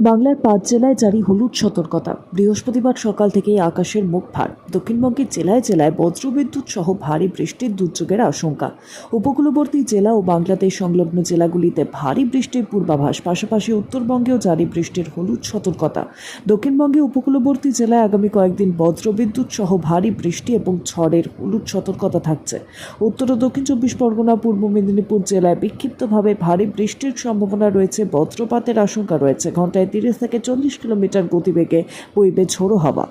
বাংলার পাঁচ জেলায় জারি হলুদ সতর্কতা। বৃহস্পতিবার সকাল থেকেই আকাশের মুখ ভার। দক্ষিণবঙ্গের জেলায় জেলায় বজ্রবিদ্যুৎ সহ ভারী বৃষ্টির দুর্যোগের আশঙ্কা। উপকূলবর্তী জেলা ও বাংলাদেশ সংলগ্ন জেলাগুলিতে ভারী বৃষ্টির পূর্বাভাস। পাশাপাশি উত্তরবঙ্গেও জারি বৃষ্টির হলুদ সতর্কতা। দক্ষিণবঙ্গে উপকূলবর্তী জেলায় আগামী কয়েকদিন বজ্রবিদ্যুৎ সহ ভারী বৃষ্টি এবং ঝড়ের হলুদ সতর্কতা থাকছে। উত্তর ও দক্ষিণ চব্বিশ পরগনা, পূর্ব মেদিনীপুর জেলায় বিক্ষিপ্তভাবে ভারী বৃষ্টির সম্ভাবনা রয়েছে। বজ্রপাতের আশঙ্কা রয়েছে। ঘন্টায় তিরিশ থেকে চল্লিশ কিলোমিটার গতিবেগে বইবে ঝোড়ো হাওয়া।